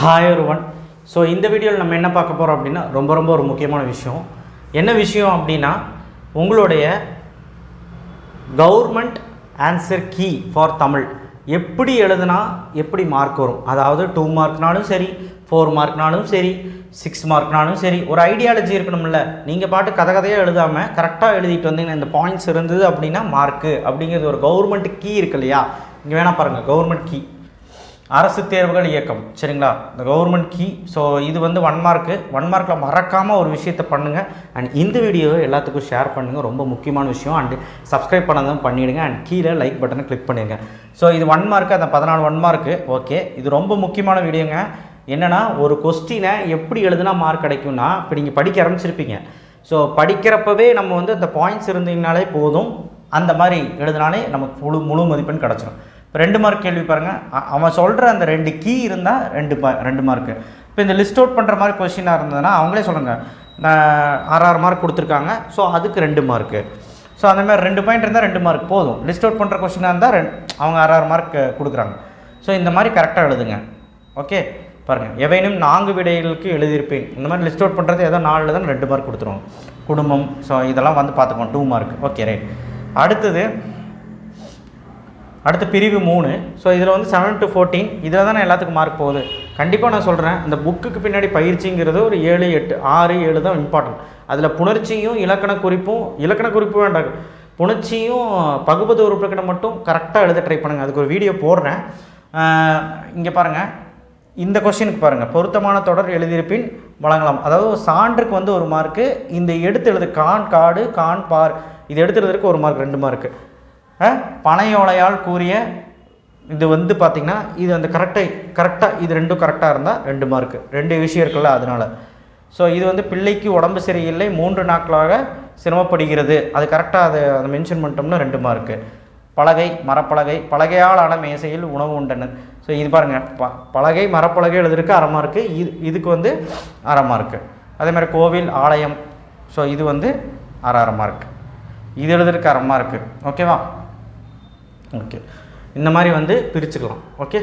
Hi ஒருவன் so இந்த வீடியோவில் நம்ம என்ன பார்க்க போகிறோம் அப்படின்னா ரொம்ப ரொம்ப ஒரு முக்கியமான விஷயம். என்ன விஷயம் அப்படின்னா உங்களுடைய government answer key for Tamil எப்படி எழுதுனா எப்படி மார்க் வரும்? அதாவது டூ மார்க்னாலும் சரி ஃபோர் மார்க்னாலும் சரி சிக்ஸ் மார்க்னாலும் சரி ஒரு ஐடியாலஜி இருக்கணும்ல. நீங்கள் பாட்டு கதை கதையாக எழுதாமல் கரெக்டாக எழுதிட்டு வந்தீங்கன்னா இந்த பாயிண்ட்ஸ் இருந்தது அப்படின்னா மார்க்கு அப்படிங்கிறது ஒரு கவர்மெண்ட் கீ இருக்கு இல்லையா? இங்கே வேணால் பாருங்கள் கவர்மெண்ட் கீ அரசு தேர்வுகள் இயக்கம் சரிங்களா? இந்த கவர்மெண்ட் கீ ஸோ இது வந்து ஒன் மார்க்கு ஒன் மார்க்கில் மறக்காமல் ஒரு விஷயத்தை பண்ணுங்கள் அண்ட் இந்த வீடியோவை எல்லாத்துக்கும் ஷேர் பண்ணுங்கள் ரொம்ப முக்கியமான விஷயம். அண்ட் சப்ஸ்கிரைப் பண்ணதும் பண்ணிவிடுங்க அண்ட் கீழே லைக் பட்டனை கிளிக் பண்ணிடுங்க. ஸோ இது ஒன் மார்க்கு அந்த பதினாலு ஒன் மார்க்கு ஓகே இது ரொம்ப முக்கியமான வீடியோங்க என்னென்னா ஒரு கொஸ்டினை எப்படி எழுதுனா மார்க் கிடைக்கும்னா இப்போ நீங்கள் படிக்க ஆரம்பிச்சிருப்பீங்க. ஸோ படிக்கிறப்பவே நம்ம வந்து அந்த பாயிண்ட்ஸ் இருந்தீங்கனாலே போதும். அந்த மாதிரி எழுதினாலே நமக்கு முழு முழு மதிப்பெண் கிடச்சிடும் ரெண்டு மார்க் கேள்வி பாருங்கள் அவன் சொல்கிற அந்த ரெண்டு கீ இருந்தால் ரெண்டு பா ரெண்டு மார்க்கு இப்போ இந்த லிஸ்ட் அவுட் பண்ணுற மாதிரி கொஸ்டினாக இருந்ததுன்னா அவங்களே சொல்லுங்கள் நான் ஆறு ஆறு மார்க் கொடுத்துருக்காங்க. ஸோ அதுக்கு ரெண்டு மார்க்கு ஸோ அந்த மாதிரி ரெண்டு பாயிண்ட் இருந்தால் ரெண்டு மார்க் போதும். லிஸ்ட் அவுட் பண்ணுற கொஸ்டினாக இருந்தால் ரெண்டு அவங்க ஆறு ஆறு மார்க் கொடுக்குறாங்க. ஸோ இந்த மாதிரி கரெக்டாக எழுதுங்க. ஓகே பாருங்கள் எவையினும் நான்கு விடைகளுக்கு எழுதியிருப்பேன். இந்த மாதிரி லிஸ்ட் அவுட் பண்ணுறது ஏதோ நாலில் தான் ரெண்டு மார்க் கொடுத்துருவோம் குடும்பம். ஸோ இதெல்லாம் வந்து பார்த்துக்கோம் டூ மார்க் ஓகே ரைட் அடுத்தது அடுத்து பிரிவு மூணு. ஸோ இதில் வந்து செவன் டு ஃபோர்டீன் இதில் தான் எல்லாத்துக்கும் மார்க் போகுது. கண்டிப்பாக நான் சொல்கிறேன் இந்த புக்குக்கு பின்னாடி பயிற்சிங்கிறது ஒரு ஏழு எட்டு ஆறு ஏழு தான் இம்பார்ட்டன்ட் அதில் புணர்ச்சியும் இலக்கண குறிப்பும் இலக்கண குறிப்பு வேண்டாம். புணர்ச்சியும் பகுபது உறுப்புக்கிட்ட மட்டும் கரெக்டாக எழுத ட்ரை பண்ணுங்கள் அதுக்கு ஒரு வீடியோ போடுறேன். இங்கே பாருங்கள் இந்த கொஸ்டினுக்கு பாருங்கள் பொருத்தமான தொடர் எழுதியிருப்பின் வழங்கலாம். அதாவது சான்றுக்கு வந்து ஒரு மார்க்கு இந்த எடுத்து எழுது. கான் காடு கான் பார். இது எடுத்து எழுதுறதுக்கு ஒரு மார்க் ரெண்டு மார்க்கு பனையோலையால் கூறிய இது வந்து பார்த்திங்கன்னா இது அந்த கரெக்டாக கரெக்டாக இது ரெண்டும் கரெக்டாக இருந்தால் ரெண்டு மார்க்கு ரெண்டு விஷயம் இருக்குல்ல அதனால். ஸோ இது வந்து பிள்ளைக்கு உடம்பு சரியில்லை மூன்று நாட்களாக சிரமப்படுகிறது. அது கரெக்டாக அதை அதை மென்ஷன் பண்ணிட்டோம்னா ரெண்டு மார்க்கு பலகை மரப்பலகை பலகையால் ஆன மேசையில் உணவு உண்டனர் ஸோ இது பாருங்கள் ப பலகை மரப்பலகை எழுதுறதுக்கு அரை மார்க்கு இது இதுக்கு வந்து அரை மார்க்கு அதே மாதிரி கோவில் ஆலயம். ஸோ இது வந்து அரை அரை மார்க் இது எழுதுறதுக்கு அரை மார்க்கு ஓகேவா ஓகே இந்த மாதிரி வந்து பிரிச்சுக்கலாம். ஓகே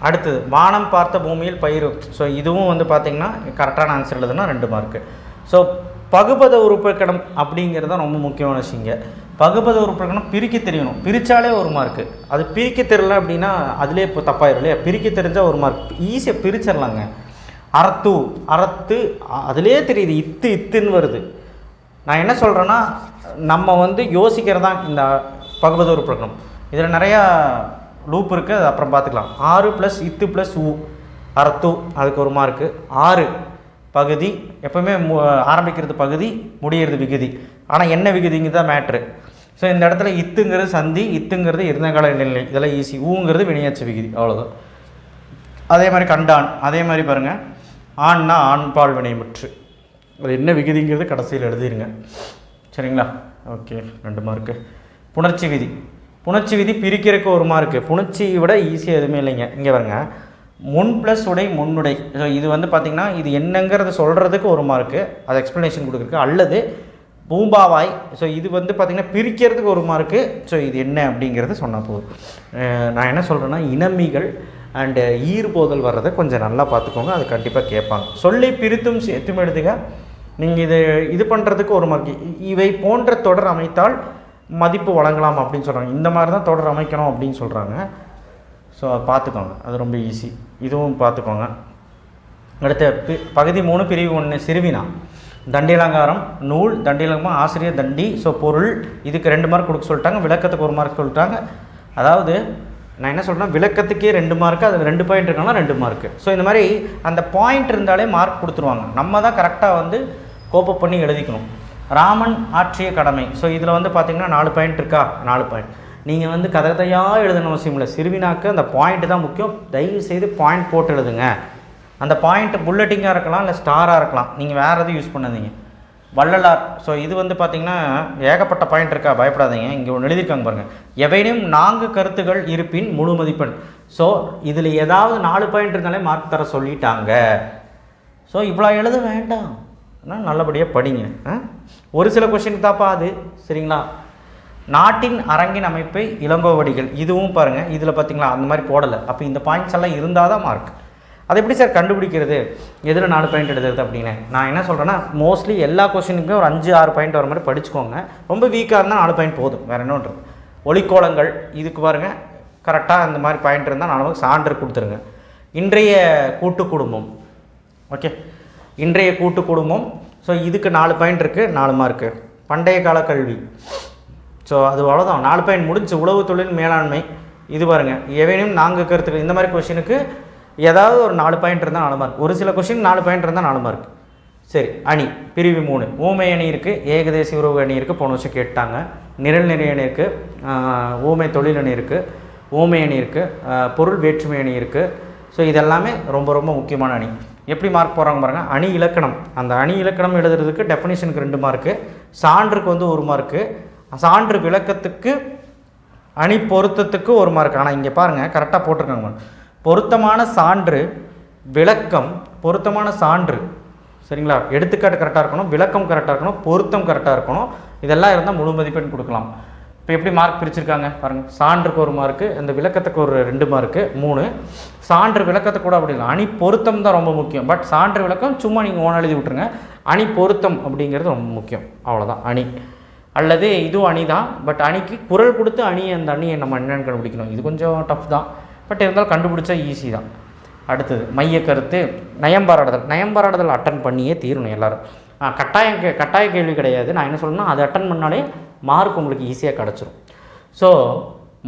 அடுத்தது வானம் பார்த்த பூமியில் பயிரும் ஸோ இதுவும் வந்து பார்த்திங்கன்னா கரெக்டான ஆன்சர் எழுதுனா ரெண்டு மார்க்கு ஸோ பகுபத உறுப்பிக்கணம் அப்படிங்கிறது தான் ரொம்ப முக்கியமான விஷயங்க பகுபத உறுப்பிக்கணம் பிரிக்க தெரியணும். பிரித்தாலே ஒரு மார்க்கு அது பிரிக்க தெரியல அப்படின்னா அதிலே இப்போ தப்பாயிரும் இல்லையா? பிரிக்க தெரிஞ்சால் ஒரு மார்க் ஈஸியாக பிரிச்சிடலாங்க அறத்து அறத்து அ- அதிலே தெரியுது இத்து இத்துன்னு வருது. நான் என்ன சொல்கிறேன்னா நம்ம வந்து யோசிக்கிறதா இந்த பகவதூர் பிரகடனம் இதில் நிறையா லூப் இருக்குது அது அப்புறம் பார்த்துக்கலாம். ஆறு ப்ளஸ் இத்து ப்ளஸ் ஊ அறத்து அதுக்கு ஒரு மார்க்கு ஆறு பகுதி எப்பவுமே மு- ஆரம்பிக்கிறது பகுதி முடியிறது விகுதி. ஆனால் என்ன விகுதிங்கிறது தான் மேட்ரு ஸோ இந்த இடத்துல இத்துங்கிறது சந்தி இத்துங்கிறது இருந்தகால நிலை. இதெல்லாம் ஈஸி ஊங்கிறது வினையாச்சு விகுதி அவ்வளோதான் அதே மாதிரி கண்டான் அதே மாதிரி பாருங்கள் ஆண்னா ஆண்பால் வினைமுற்று. அது என்ன விகுதிங்கிறது கடைசியில் எழுதிருங்க. சரிங்களா? ஓகே ரெண்டு மார்க்கு புணர்ச்சி விதி. புணர்ச்சி விதி பிரிக்கிறதுக்கு ஒரு மார்க்கு புணர்ச்சியை விட ஈஸியாக எதுவுமே இல்லைங்க. இங்கே வருங்க முன் ப்ளஸ் உடை முன்னுடை ஸோ இது வந்து பார்த்திங்கன்னா இது என்னங்கிறத சொல்கிறதுக்கு ஒரு மார்க்கு அது எக்ஸ்ப்ளனேஷன் கொடுக்குறதுக்கு. அல்லது பூம்பாவாய். ஸோ இது வந்து பார்த்திங்கன்னா பிரிக்கிறதுக்கு ஒரு மார்க்கு ஸோ இது என்ன அப்படிங்கிறது சொன்னால் போதும். நான் என்ன சொல்கிறேன்னா இனமிகள் அண்டு ஈர்போதல் வர்றதை கொஞ்சம் நல்லா பார்த்துக்கோங்க. அது கண்டிப்பாக கேட்பாங்க. சொல்லி பிரித்தும் சேர்த்தும் எடுத்துக்க நீங்கள் இது இது பண்ணுறதுக்கு ஒரு மார்க்கு இவை போன்ற தொடர் அமைத்தால் மதிப்பு வழங்கலாம் அப்படின்னு சொல்கிறாங்க இந்த மாதிரி தான் தொடர் அமைக்கணும் அப்படின்னு சொல்கிறாங்க ஸோ பார்த்துக்கோங்க. அது ரொம்ப ஈஸி இதுவும் பார்த்துக்கோங்க. அடுத்த பி- பகுதி மூணு பிரிவு ஒன்று சிறுவினா. தண்டியலங்காரம் நூல் தண்டியலங்கமாக ஆசிரியர் தண்டி ஸோ பொருள். இதுக்கு ரெண்டு மார்க் கொடுக்க சொல்லிட்டாங்க. விளக்கத்துக்கு ஒரு மார்க் சொல்லிட்டாங்க. அதாவது நான் என்ன சொல்கிறேன்னா விளக்கத்துக்கே ரெண்டு மார்க்கு அது ரெண்டு பாயிண்ட் இருக்காங்கன்னா ரெண்டு மார்க்கு ஸோ இந்த மாதிரி அந்த பாயிண்ட் இருந்தாலே மார்க் கொடுத்துருவாங்க. நம்ம தான் கரெக்டாக வந்து கோப்பப் பண்ணி எழுதிக்கணும். ராமன் ஆற்றிய கடமை. ஸோ இதில் வந்து பார்த்தீங்கன்னா நாலு பாயிண்ட் இருக்கா? நாலு பாயிண்ட் நீங்கள் வந்து கதை கதையாக எழுதணும் அவசியம் இல்லை. சிறுவினாக்கு அந்த பாயிண்ட் தான் முக்கியம். தயவு செய்து பாயிண்ட் போட்டு எழுதுங்க. அந்த பாயிண்ட்டு புல்லட்டிங்காக இருக்கலாம் இல்லை ஸ்டாராக இருக்கலாம். நீங்கள் வேறு எதுவும் யூஸ் பண்ணாதீங்க. வள்ளலார். ஸோ இது வந்து பார்த்திங்கன்னா ஏகப்பட்ட பாயிண்ட் இருக்கா? பயப்படாதீங்க. இங்கே ஒன்று எழுதியிருக்காங்க பாருங்கள் எவையும் நான்கு கருத்துகள் இருப்பின் முழு மதிப்பெண். ஸோ இதில் ஏதாவது நாலு பாயிண்ட் இருந்தாலே மார்க் தர சொல்லிட்டாங்க. ஸோ இவ்வளோ எழுத வேண்டாம். ஆனால் நல்லபடியாக படிங்க. ஆ? ஒரு சில கொஷினுக்கு தாப்பா அது. சரிங்களா? நாட்டின் அரங்கின் அமைப்பை இளங்கோவடிகள் இதுவும் பாருங்கள் இதில் பார்த்தீங்களா அந்த மாதிரி போடலை. அப்போ இந்த பாயிண்ட்ஸ் எல்லாம் இருந்தால் தான் மார்க் அது எப்படி சார் கண்டுபிடிக்கிறது? எதில் நாலு பாயிண்ட் எடுக்கிறது அப்படின்னு. நான் என்ன சொல்கிறேன்னா மோஸ்ட்லி எல்லா கொஸ்டினுக்குமே ஒரு அஞ்சு ஆறு பாயிண்ட் வர மாதிரி படிச்சுக்கோங்க. ரொம்ப வீக்காக இருந்தால் நாலு பாயிண்ட் போதும். வேறு என்ன ஒளிக்கோளங்கள் ஒளிக்கோலங்கள் இதுக்கு பாருங்கள் கரெக்டாக இந்த மாதிரி பாயிண்ட் இருந்தால் நாலு சான்று கொடுத்துருங்க. இன்றைய கூட்டு குடும்பம் ஓகே இன்றைய கூட்டு குடும்பம். ஸோ இதுக்கு நாலு பாயிண்ட் இருக்குது நாலு மார்க்கு பண்டைய கால கல்வி. ஸோ அது அவ்வளோதான் நாலு பாயிண்ட் முடிஞ்சு உழவு தொழில் மேலாண்மை. இது பாருங்கள் எவனையும் நாங்கள் கருத்துக்கள். இந்த மாதிரி கொஷினுக்கு ஏதாவது ஒரு நாலு பாயிண்ட் இருந்தால் நாலு மார்க் ஒரு சில கொஷின் நாலு பாயிண்ட் இருந்தால் நாலு மார்க் சரி அணி. பிரிவு மூணு. ஊமை அணி இருக்குது ஏகதேசி உறவு அணி இருக்குது போன வருஷம் கேட்டாங்க. நிரல் நிறை அணி இருக்குது ஊமை தொழில் அணி இருக்குது ஊமை அணி இருக்குது பொருள் வேற்றுமை அணி இருக்குது ஸோ இதெல்லாமே ரொம்ப ரொம்ப முக்கியமான அணி. எப்படி மார்க் போகிறாங்க பாருங்கள் அணி இலக்கணம். அந்த அணி இலக்கணம் எழுதுறதுக்கு டெஃபினிஷனுக்கு ரெண்டு மார்க்கு சான்றுக்கு வந்து ஒரு மார்க்கு சான்று விளக்கத்துக்கு அணி பொருத்தத்துக்கு ஒரு மார்க் ஆனால் இங்கே பாருங்கள் கரெக்டாக போட்டிருக்காங்க பொருத்தமான சான்று விளக்கம் பொருத்தமான சான்று. சரிங்களா? எடுத்துக்காட்டு கரெக்டாக இருக்கணும் விளக்கம் கரெக்டாக இருக்கணும் பொருத்தம் கரெக்டாக இருக்கணும். இதெல்லாம் இருந்தால் முழு மதிப்பெண் கொடுக்கலாம். இப்போ எப்படி மார்க் பிரிச்சிருக்காங்க பாருங்கள் சான்றுக்கு ஒரு மார்க்கு இந்த விளக்கத்துக்கு ஒரு ரெண்டு மார்க்கு மூணு. சான்று விளக்கத்தை கூட அப்படி இல்லை. அணி பொருத்தம் தான் ரொம்ப முக்கியம். பட் சான்று விளக்கம் சும்மா நீங்கள் ஓன எழுதி விட்ருங்க அணி பொருத்தம் அப்படிங்கிறது ரொம்ப முக்கியம். அவ்வளோதான் அணி. அல்லது இதுவும் அணி தான். பட் அணிக்கு குரல் கொடுத்து அணி அந்த அணியை நம்ம என்னென்னு கண்டுபிடிக்கணும். இது கொஞ்சம் டஃப் தான். பட் இருந்தாலும் கண்டுபிடிச்சா ஈஸி தான். அடுத்தது மைய கருத்து. நயம்பாராடுதல் நயம்பாராடுதல் அட்டன் பண்ணியே தீரணும் எல்லோரும். கட்டாயம் கே கட்டாய கேள்வி கிடையாது. நான் என்ன சொல்லணும்னா அதை அட்டன் பண்ணாலே மார்க் உங்களுக்கு ஈஸியாக கிடச்சிரும். ஸோ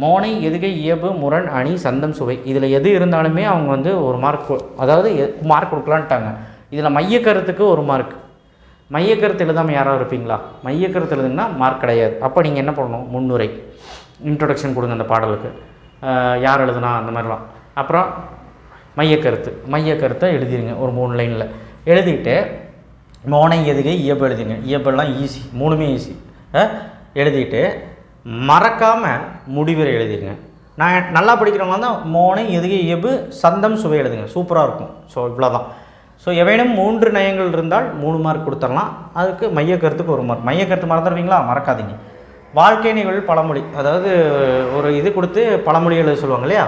மோனை எதுகை இயல்பு முரண் அணி சந்தம் சுவை. இதில் எது இருந்தாலுமே அவங்க வந்து ஒரு மார்க் அதாவது மார்க் கொடுக்கலான்ட்டாங்க. இதில் மைய கருத்துக்கு ஒரு மார்க் மைய கருத்து எழுதாமல் யாராவது இருப்பீங்களா? மைய கருத்து எழுதுனா மார்க் கிடையாது. அப்போ நீங்கள் என்ன பண்ணணும்? முன்னுரை. இன்ட்ரொடக்ஷன் கொடுங்க அந்த பாடலுக்கு. யார் எழுதுனா அந்த மாதிரிலாம். அப்புறம் மைய கருத்து. மைய கருத்தை எழுதிருங்க ஒரு மூணு லைனில் எழுதிட்டு மோனை எதுகை இயப்பு எழுதிங்க. இயப்பெல்லாம் ஈஸி மூணுமே ஈஸி எழுதிட்டு மறக்காமல் முடிவுரை எழுதிருங்க. நான் நல்லா படிக்கிறவங்க தான் மோனை எதுகை இயப்பு? சந்தம் சுவை எழுதுங்க. சூப்பராக இருக்கும். ஸோ இவ்வளோதான் ஸோ எவைனும் மூன்று நயங்கள் இருந்தால் மூணு மார்க் கொடுத்துடலாம் அதுக்கு மைய கருத்துக்கு ஒரு மார்க் மைய கருத்து மறந்துடுவீங்களா மறக்காதீங்க. வாழ்க்கை நிகழ்வு பழமொழி அதாவது ஒரு இது கொடுத்து பழமொழி எழுத சொல்லுவாங்க இல்லையா?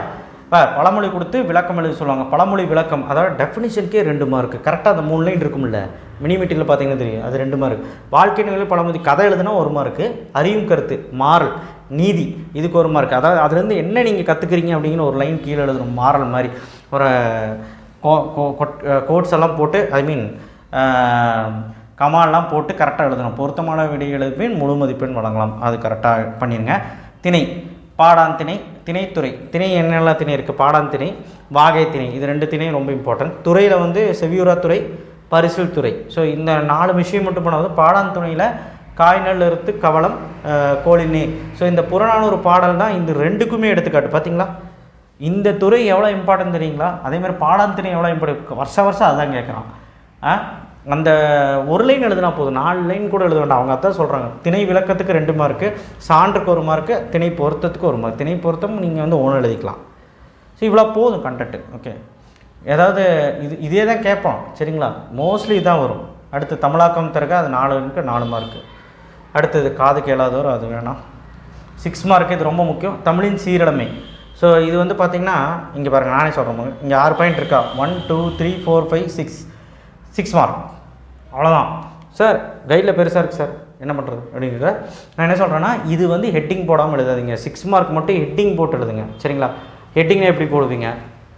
இப்போ பழமொழி கொடுத்து விளக்கம் எழுத சொல்லுவாங்க. பழமொழி விளக்கம் அதாவது டெஃபினிஷனுக்கே ரெண்டு மார்க் கரெக்டாக அந்த மூணு லைன் இருக்கும்ல. மினிமிட்டியில் பார்த்தீங்கன்னா தெரியும். அது ரெண்டு மார்க் வாழ்க்கை நிலையில் பழமொழி கதை எழுதுனா ஒரு மார்க்கு அறியும் கருத்து மாறல் நீதி இதுக்கு ஒரு மார்க் அதாவது அதுலேருந்து என்ன நீங்கள் கற்றுக்குறீங்க அப்படிங்கிற ஒரு லைன் கீழே எழுதணும் மாறல் மாதிரி. ஒரு கோட்ஸ் எல்லாம் போட்டு ஐ மீன் கமால்லாம் போட்டு கரெக்டாக எழுதணும். பொருத்தமான விடை எழுப்பின் முழு மதிப்பெண் வழங்கலாம். அது கரெக்டாக பண்ணிடுங்க திணை பாடான் திணை திணைத்துறை திணை என்னெல்லாம் திணை இருக்குது பாடாந்திணை வாகை திணை. இது ரெண்டு திணையும் ரொம்ப இம்பார்ட்டன்ட் துறையில் வந்து செவியூராத்துறை துறை பரிசில் துறை. ஸோ இந்த நாலு விஷயம் மட்டும் பண்ணாது பாடான் துணையில் காய்நல் அறுத்து கவலம் கோழினே ஸோ இந்த புறநானூறு பாடல் தான் இந்த ரெண்டுக்குமே எடுத்துக்காட்டு. பார்த்தீங்களா இந்த துறை எவ்வளோ இம்பார்ட்டன்ட் தெரியுங்களா? அதே மாதிரி பாடான் எவ்வளோ இம்பார்ட்டன் வருஷ வருஷம் அதான் கேட்குறான் ஆ அந்த ஒரு லைன் எழுதுனா போதும். நாலு லைன் கூட எழுத வேண்டாம். அவங்க அதான் சொல்கிறாங்க திணை விளக்கத்துக்கு ரெண்டு மார்க்கு சான்றுக்கு ஒரு மார்க்கு திணை பொருத்தத்துக்கு ஒரு மார்க் திணை பொருத்தம் நீங்கள் வந்து ஒன்று எழுதிக்கலாம். ஸோ இவ்வளோ போதும் கண்டென்ட்டு ஓகே ஏதாவது இது இதே தான் கேட்போம் சரிங்களா? மோஸ்ட்லி இதான் வரும். அடுத்து தமிழாக்கம் தருக அது நாலு நாலு மார்க்கு அடுத்தது காது கேளாதவர் அது வேணாம். சிக்ஸ் மார்க் இது ரொம்ப முக்கியம். தமிழின் சீரழமை. ஸோ இது வந்து பார்த்திங்கன்னா இங்கே பாருங்கள் நானே சொல்கிறேன் இங்கே ஆறு பாயிண்ட் இருக்கா? One two three four five six six mark அவ்வளோதான் சார் கைடில் பெருசாக இருக்குது சார் என்ன பண்ணுறது அப்படிங்கிறத நான் என்ன சொல்கிறேன்னா இது வந்து ஹெட்டிங் போடாமல் எழுதாதீங்க. சிக்ஸ் மார்க் மட்டும் ஹெட்டிங் போட்டு எழுதுங்க. சரிங்களா? ஹெட்டிங்னா எப்படி போடுவீங்க?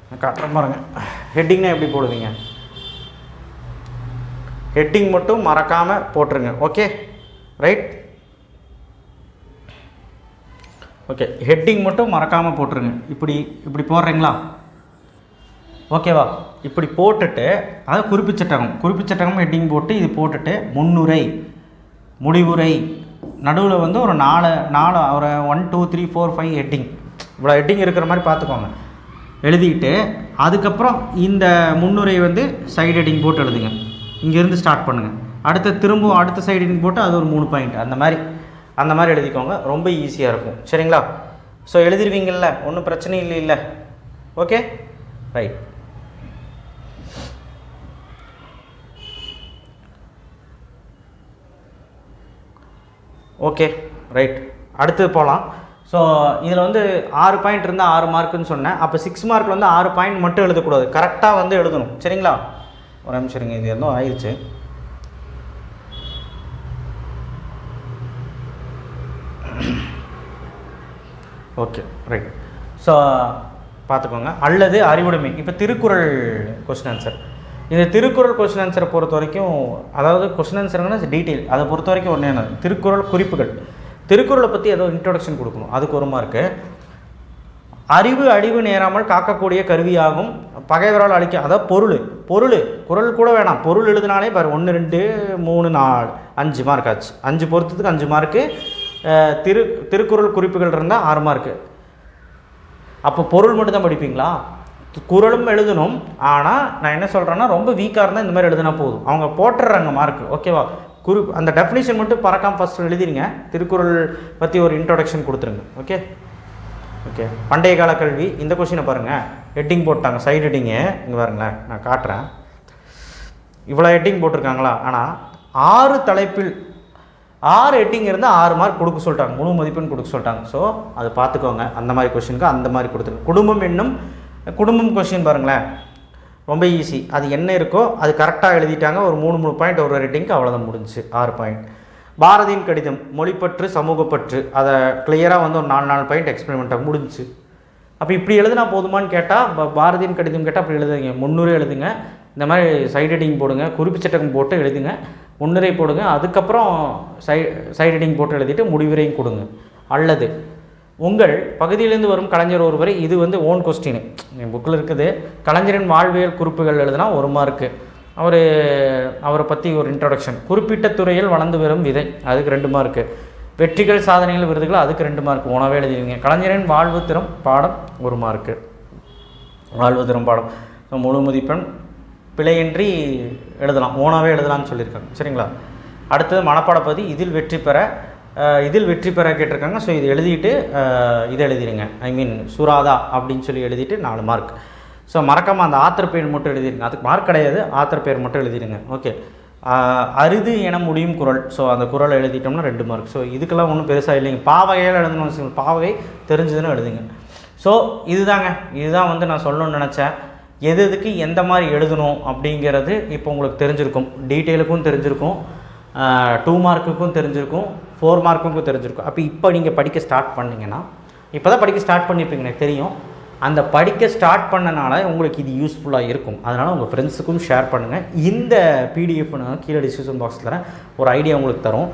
நான் பாருங்க. ஹெட்டிங்னா எப்படி போடுவீங்க? ஹெட்டிங் மட்டும் மறக்காமல் போட்டுருங்க. ஓகே ரைட் ஓகே ஹெட்டிங் மட்டும் மறக்காமல் போட்டுருங்க. இப்படி இப்படி போடுறீங்களா? ஓகேவா? இப்படி போட்டுட்டு அது குறிப்பிச்சட்டகம் குறிப்பிச்சட்டகம் ஹெட்டிங் போட்டு இது போட்டுட்டு முன்னுரை முடிவுரை நடுவில் வந்து ஒரு நாலு நாலு ஒரு one two three four five heading இவ்வளோ ஹெட்டிங் இருக்கிற மாதிரி பார்த்துக்கோங்க. எழுதிக்கிட்டு அதுக்கப்புறம் இந்த முன்னுரை வந்து சைடு ஹெட்டிங் போட்டு எழுதுங்க. இங்கேருந்து ஸ்டார்ட் பண்ணுங்கள் அடுத்த திரும்பவும் அடுத்த சைடு ஹெட்டிங் போட்டு அது ஒரு மூணு பாயிண்ட் அந்த மாதிரி அந்த மாதிரி எழுதிக்கோங்க. ரொம்ப ஈஸியாக இருக்கும். சரிங்களா? ஸோ எழுதிருவீங்கள்ல ஒன்றும் பிரச்சனை இல்லை இல்லை ஓகே ரைட் ஓகே ரைட் அடுத்து போகலாம் ஸோ இதில் வந்து ஆறு பாயிண்ட் இருந்தால் ஆறு மார்க்குன்னு சொன்னேன். அப்போ சிக்ஸ் மார்க்கில் வந்து ஆறு பாயிண்ட் மட்டும் எழுதக்கூடாது. கரெக்டாக வந்து எழுதணும். சரிங்களா? ஒரு நிமிஷம் இருங்க இது எதுவும் ஆயிடுச்சு ஓகே ரைட் ஸோ பார்த்துக்கோங்க. அல்லது அறிவுடைமை. இப்போ திருக்குறள் கொஸ்டின் ஆன்சர் இந்த திருக்குறள் கொஸ்டின் ஆன்சரை பொறுத்த வரைக்கும் அதாவது கொஸ்டின் ஆன்சருங்கன்னா டீட்டெயில் அதை பொறுத்த வரைக்கும் ஒன்றே திருக்குறள் குறிப்புகள். திருக்குறளை பற்றி ஏதோ இன்ட்ரொடக்ஷன் கொடுக்கணும். அதுக்கு ஒரு மார்க்கு அறிவு அழிவு நேராமல் காக்கக்கூடிய கருவியாகும். பகைவரால் அழிக்க அதாவது பொருள் பொருள் குரல் கூட வேணாம். பொருள் எழுதினாலே பாரு ஒன்று ரெண்டு மூணு நாலு அஞ்சு மார்க் ஆச்சு. அஞ்சு பொறுத்ததுக்கு அஞ்சு மார்க்கு திரு திருக்குறள் குறிப்புகள் இருந்தால் ஆறு மார்க்கு அப்போ பொருள் மட்டும் தான் படிப்பீங்களா? குரலும் எழுதணும். ஆனால் நான் என்ன சொல்கிறேன்னா ரொம்ப வீக்காக இருந்தால் இந்த மாதிரி எழுதுனா போதும். அவங்க போட்டுடுறாங்க மார்க் ஓகேவா குரு அந்த டெஃபினிஷன் மட்டும் பறக்காமல் ஃபஸ்ட்டு எழுதிருங்க. திருக்குறள் பற்றி ஒரு இன்ட்ரொடக்ஷன் கொடுத்துருங்க. ஓகே ஓகே பண்டைய கால கல்வி இந்த கொஷினை பாருங்கள் ஹெட்டிங் போட்டாங்க. சைடு ஹெட்டிங்கு இங்கே பாருங்களேன். நான் காட்டுறேன். இவ்வளோ ஹெட்டிங் போட்டிருக்காங்களா? ஆனால் ஆறு தலைப்பில் ஆறு ஹெட்டிங் இருந்தால் ஆறு மார்க் கொடுக்க சொல்லிட்டாங்க. முழு மதிப்பெண் கொடுக்க சொல்லிட்டாங்க. ஸோ அது பார்த்துக்கோங்க. அந்த மாதிரி கொஷினுக்கு அந்த மாதிரி கொடுத்துருங்க. குடும்பம் என்னும் குடும்பம் கொஷின் பாருங்களேன். ரொம்ப ஈஸி அது என்ன இருக்கோ அது கரெக்டாக எழுதிட்டாங்க. ஒரு மூணு மூணு பாயிண்ட் ஒரு ரேட்டிங்க்கு அவ்வளோதான் முடிஞ்சுச்சு. ஆறு பாயிண்ட் பாரதியின் கடிதம் மொழிப்பற்று சமூகப்பற்று. அதை கிளியராக வந்து ஒரு நாலு நாலு பாயிண்ட் எக்ஸ்பெரிமெண்ட்டாக முடிஞ்சுச்சு. அப்போ இப்படி எழுதுனா போதுமான்னு கேட்டால் ப- பாரதியின் கடிதம் கேட்டால் அப்படி எழுதுங்க. முன்னுரை எழுதுங்க. இந்த மாதிரி சைட் ஹெட்டிங் போடுங்க. குறிப்புச்சட்டகம் போட்டு எழுதுங்க. முன்னுரை போடுங்க. அதுக்கப்புறம் சை சைட் ஹெட்டிங் போட்டு எழுதிட்டு முடிவுரையும் கொடுங்க. அல்லது உங்கள் பகுதியிலேருந்து வரும் கலைஞர் ஒருவரை இது வந்து ஓன் கொஸ்டின் என் புக்கில் இருக்குது. கலைஞரின் வாழ்வியல் குறிப்புகள் எழுதுனா ஒரு மார்க்கு அவர் அவரை பற்றி ஒரு இன்ட்ரொடக்ஷன் குறிப்பிட்ட துறையில் வளர்ந்து வரும் விதை அதுக்கு ரெண்டு மார்க்கு வெற்றிகள் சாதனைகள் விருதுகள் அதுக்கு ரெண்டு மார்க் உணவே எழுதிடுவீங்க கலைஞரின் வாழ்வு திறம் பாடம் ஒரு மார்க்கு வாழ்வு திறம் பாடம். முழு மதிப்பெண் பிழையின்றி எழுதலாம். ஓனாகவே எழுதலாம்னு சொல்லியிருக்காங்க. சரிங்களா? அடுத்தது மனப்பாட பகுதி இதில் வெற்றி பெற இதில் வெற்றி பெற கேட்டிருக்காங்க. ஸோ இது எழுதிட்டு இதை எழுதிடுங்க ஐ மீன் சுராதா அப்படின்னு சொல்லி எழுதிட்டு நாலு மார்க் ஸோ மறக்காமல் அந்த ஆத்தர் பேர் மட்டும் எழுதிடுங்க அதுக்கு மார்க் கிடையாது. ஆத்தர் பேர் மட்டும் எழுதிடுங்க ஓகே அரிது என முடியும் குரல். ஸோ அந்த குரல் எழுதிட்டோம்னா ரெண்டு மார்க் ஸோ இதுக்கெல்லாம் ஒன்றும் பெருசாக இல்லைங்க. பாவகையால் எழுதணும்னு வச்சுக்கோங்க. பாவகை தெரிஞ்சதுன்னு எழுதுங்க. ஸோ இதுதாங்க. இதுதான் வந்து நான் சொல்லணும்னு நினச்சேன். எது எதுக்கு எந்த மாதிரி எழுதணும் அப்படிங்கிறது இப்போ உங்களுக்கு தெரிஞ்சிருக்கும். டீட்டெயிலுக்கும் தெரிஞ்சிருக்கும். டூ மார்க்குக்கும் தெரிஞ்சிருக்கும் ஃபோர் மார்க்குக்கும் தெரிஞ்சிருக்கும். அப்போ இப்போ நீங்கள் படிக்க ஸ்டார்ட் பண்ணிங்கன்னா இப்போ தான் படிக்க ஸ்டார்ட் பண்ணியிருப்பீங்க எனக்கு தெரியும். அந்த படிக்க ஸ்டார்ட் பண்ணனால உங்களுக்கு இது யூஸ்ஃபுல்லாக இருக்கும். அதனால் உங்கள் ஃப்ரெண்ட்ஸுக்கும் ஷேர் பண்ணுங்கள் இந்த பிடிஎஃப் நான் கீழே டிஸ்கிரிப்ஷன் பாக்ஸில் தரேன். ஒரு ஐடியா உங்களுக்கு தரும்.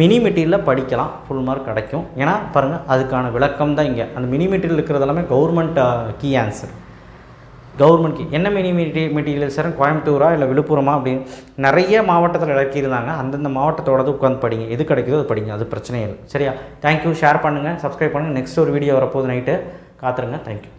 மினி மெட்டீரியலில் படிக்கலாம். ஃபுல் மார்க் கிடைக்கும். ஏன்னா பாருங்கள் அதுக்கான விளக்கம் தான் இங்கே. அந்த மினி மெட்டீரியல் இருக்கிறது எல்லாமே கவர்மெண்ட் கீ ஆன்சர் கவர்மெண்ட்க்கு என்ன மினி மெட்டீ மெட்டீரியல் சார்? கோயம்புத்தூரா இல்லை விழுப்புரமா அப்படின்னு நிறைய மாவட்டத்தில் இறக்கியிருந்தாங்க. அந்தந்த மாவட்டத்தோடது உட்காந்து படிங்க. எது கிடைக்குதோ அது படிங்க. அது பிரச்சனை இல்லை. சரியா? தேங்க்யூ ஷேர் பண்ணுங்கள் சப்ஸ்கிரைப் பண்ணுங்கள் நெக்ஸ்ட் ஒரு வீடியோ வரப்போகுது நைட்டு காத்துருங்க. Thank you